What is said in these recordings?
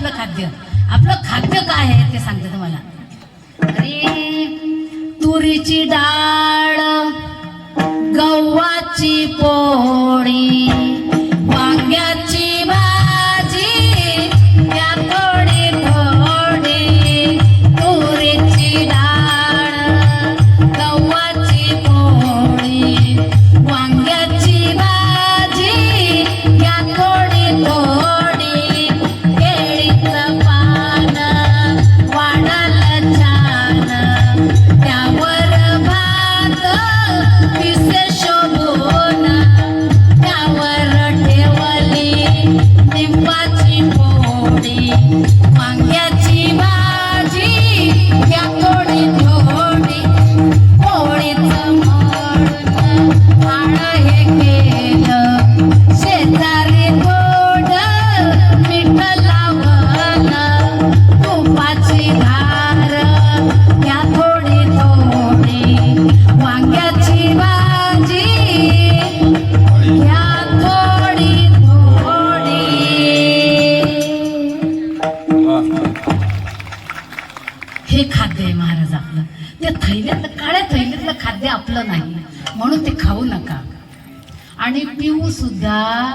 आपलं खाद्य? आपलं खाद्य काय आहे ते सांगते तुम्हाला. अरे तुरीची डाळ गव्हाची पोळी হে थैल्यातलं काळ्या थैलीतलं खाद्य आपलं नाही. म्हणून ते खाऊ नका. आणि पिऊ सुद्धा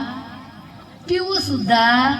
पिऊ सुद्धा.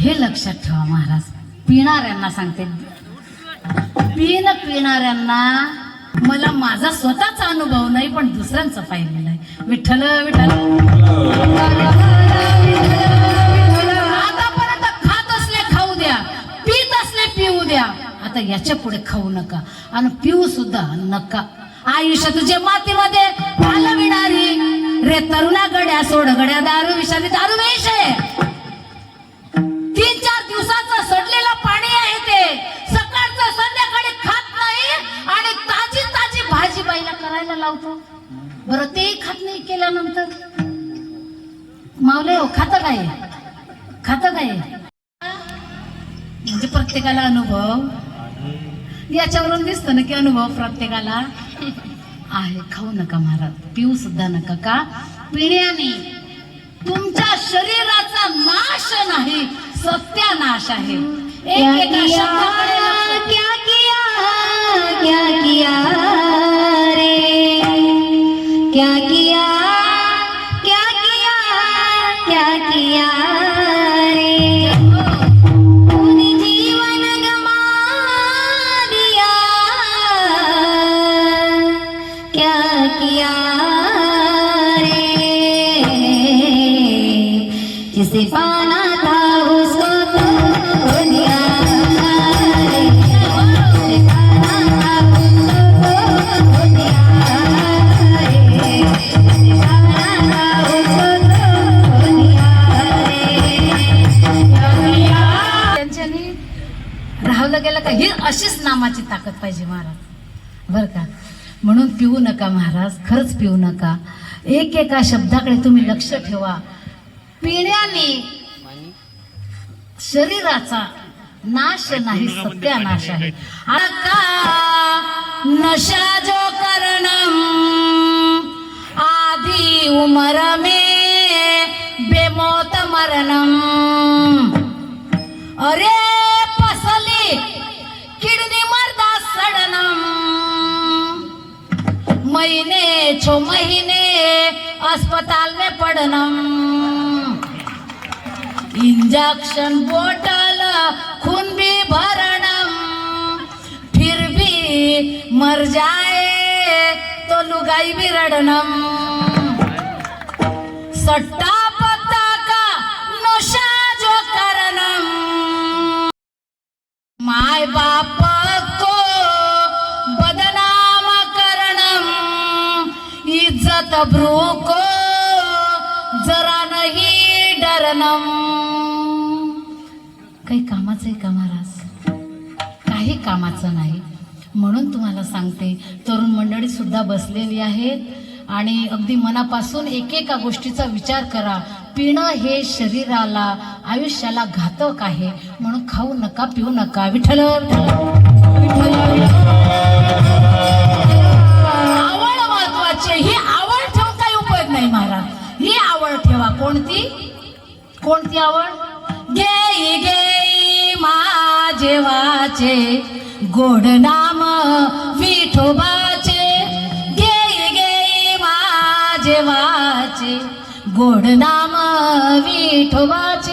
हे लक्षात ठेवा महाराज. पिणाऱ्यांना सांगते. पिण पिणाऱ्यांना मला माझा स्वतःचा अनुभव नाही पण दुसऱ्यांचा पाहिलेला आहे विठ्ठल विठ्ठल. आतापर्यंत खात असले खाऊ द्या पित असले पिऊ द्या. आता याच्यापुढे खाऊ नका आणि पिऊ सुद्धा नका. आयुष्य तुझे मातीमध्ये घालविणारी रे तरुणा गड्या सोड गड्या दारू विषारी दारू वेश आहे लावतो. बरं तेही खात नाही केल्यानंतर. मावले हो खात काय? खात काय? म्हणजे प्रत्येकाला अनुभव. याच्यावरून दिसतं ना की अनुभव प्रत्येकाला आहे. खाऊ नका महाराज. पिऊ सुद्धा नका का? पिण्याने तुमच्या शरीराचा नाश नाही सत्यानाश आहे. क्या किया क्या किया रे. किया क्या किया क्या किया रे? तूने जीवन गमा दिया। क्या किया रे? जिसे पाना राहवलं गेलं का? ही अशीच नामाची ताकद पाहिजे महाराज. बर का? म्हणून पिऊ नका महाराज खरंच पिऊ नका. एक एका शब्दाकडे तुम्ही लक्ष ठेवा. पिण्याने शरीराचा नाश नाही सत्यानाश आहे. आका नशा जो करणम आधी उमर में बेमौत मरणम छो महीने अस्पताल में पड़नम इंजेक्शन बोतल, खून भी भरना फिर भी मर जाए तो लुगाई भी रडनम। सट्टा इज्जत को जरा नाही डरनम. काही कामाचं आहे का महाराज? काही कामाचं नाही. म्हणून तुम्हाला सांगते तरुण मंडळी सुद्धा बसलेली आहेत आणि अगदी मनापासून एकेका गोष्टीचा विचार करा. पिणं हे शरीराला आयुष्याला घातक आहे. म्हणून खाऊ नका पिऊ नका. विठ्ठल विठ्ठल. कोणती? कोणती आवड? गेई गे माझेवाचे गोड नाम विठोबाचे. गेई गे माझेवाचे गोड नाम विठोबाचे.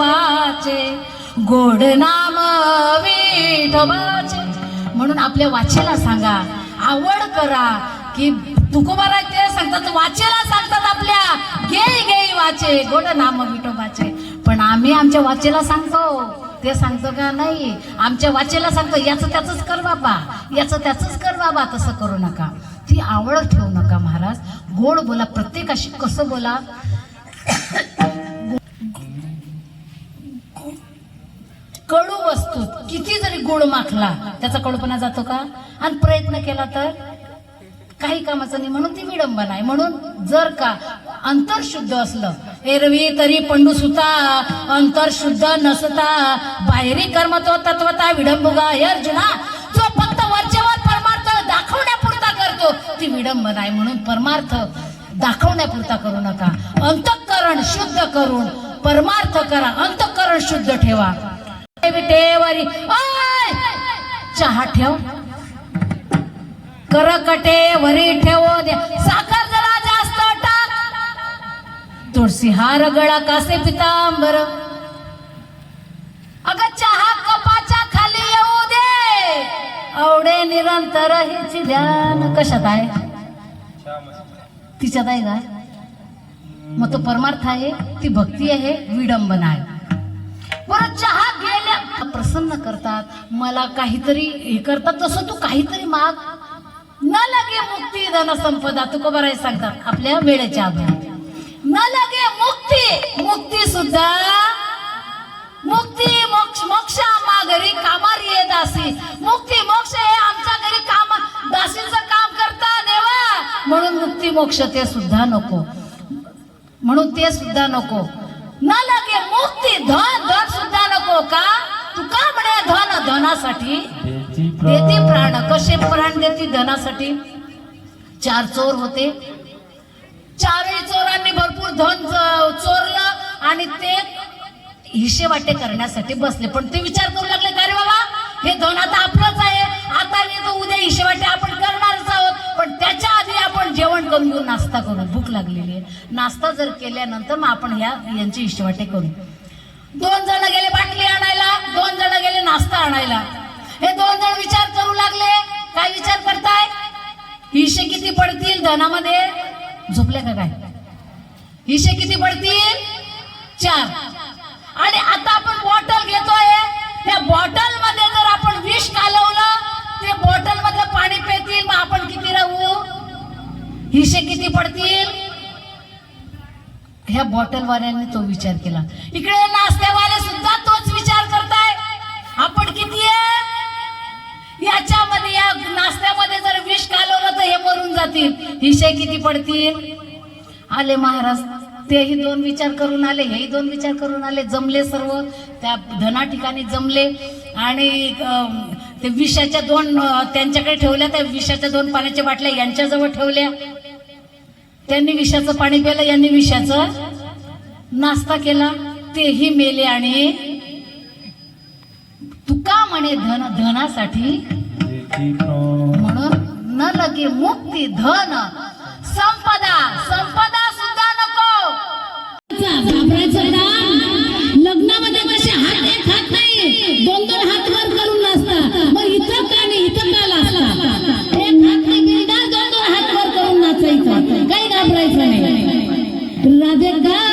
देवाचे गोड नाम विठोबाचे म्हणून आपल्या वाचेला सांगा आवड करा की तुकोबारा ते सांगतात वाचेला सांगतात आपल्या. गेई गेई वाचे गोड नाम विठोबाचे पण आम्ही आमच्या वाचेला सांगतो ते सांगतो का नाही? आमच्या वाचेला सांगतो याचं त्याच कर बाबा याचं त्याच कर बाबा तसं करू नका. ती आवड ठेवू नका महाराज. गोड बोला प्रत्येकाशी कसं बोला? कडू वस्तू किती जरी गुळ माखला त्याचा कडूपणा जातो का? आणि प्रयत्न केला तर काही कामाचं नाही म्हणून ती विडंबना आहे म्हणून जर का अंतर शुद्ध असलं एरवी तरी पंडू सुता अंतर शुद्ध नसता. बाहेरी कर्म तो तत्वता विडंबुगा हे अर्जुना. जो फक्त वरचेवर परमार्थ दाखवण्यापुरता करतो ती विडंबना आहे म्हणून परमार्थ दाखवण्यापुरता करू नका. अंतःकरण शुद्ध करून परमार्थ करा. अंतःकरण शुद्ध ठेवा. विटेवरी ओय! चहा ठेव. करकटे वरी ठेव द्या साखर जरा जास्त टाक. तुळशी हार गळा कासे पितांबर. अग चहा कपाच्या खाली येऊ दे. आवडे निरंतर हिची ध्यान. कशात आहे? तिच्यात आहे काय मग तो परमार्थ आहे ती भक्ती आहे विडंबना आहे. परत चहा गेल्या प्रसन्न करतात. मला काहीतरी हे करतात तसं तू काहीतरी माग. न लगे मुक्ती धन संपदा तू बरं सांगतात? आपल्या वेळेच्या अभावी. न लगे मुक्ती मुक्ती सुद्धा. मुक्ती मोक्ष मोक्षा घरी कामार ये दासी. मुक्ती मोक्ष हे आमच्या घरी काम दासीचं काम करता देवा. म्हणून मुक्ती मोक्ष ते सुद्धा नको. म्हणून ते सुद्धा नको. न लगे मुक्ती धन धन का? तू का म्हणे धन धनासाठी. देती प्राण. कसे प्राण देती धनासाठी? चार चोर होते. चारही चोरांनी भरपूर धन चोरलं आणि ते हिशेवाटे करण्यासाठी बसले. पण ते विचार करू लागले का रे बाबा? हे धन आता आपलंच आहे. आता नाही तर उद्या हिशेवाटे आपण करणारच आहोत. पण त्याच्या आधी आपण जेवण करून घेऊ नाश्ता करू. भूक लागलेली आहे. नाश्ता जर केल्यानंतर मग आपण ह्या यांचे हिशेवाटे करू. दोन जण गेले बाटली आणायला दोन जण गेले नाश्ता आणायला. हे दोन जण विचार करू लागले. काय विचार करताय? हिशे किती पडतील धनामध्ये? झोपले का काय? हिशे किती पडतील? चार. आणि आता आपण बॉटल घेतोय. त्या बॉटलमध्ये जर आपण विष कालवलं ते बॉटल मधलं पाणी पेतील. मग आपण किती राहू? हिशे किती पडतील? ह्या बॉटलवाल्यांनी तो विचार केला. इकडे नाश्त्यावाले सुद्धा तोच विचार करताय. आपण किती आहे? याच्यामध्ये या नाश्त्यामध्ये जर विष घालवलं तर हे मरून जातील. हिशे किती पडतील? आले महाराज तेही दोन विचार करून आले हेही दोन विचार करून आले जमले सर्व. त्या धना ठिकाणी जमले. आणि ते विषाच्या दोन त्यांच्याकडे ठेवल्या त्या विषाच्या दोन पाण्याच्या बाटल्या यांच्याजवळ ठेवल्या. त्यांनी विषाचं पाणी प्यालं यांनी विषाचा नाश्ता केला. तेही मेले आणि तुका म्हणे धन धनासाठी म्हणून न लगे मुक्ती धन संपदा संपदा सुद्धा नको. i got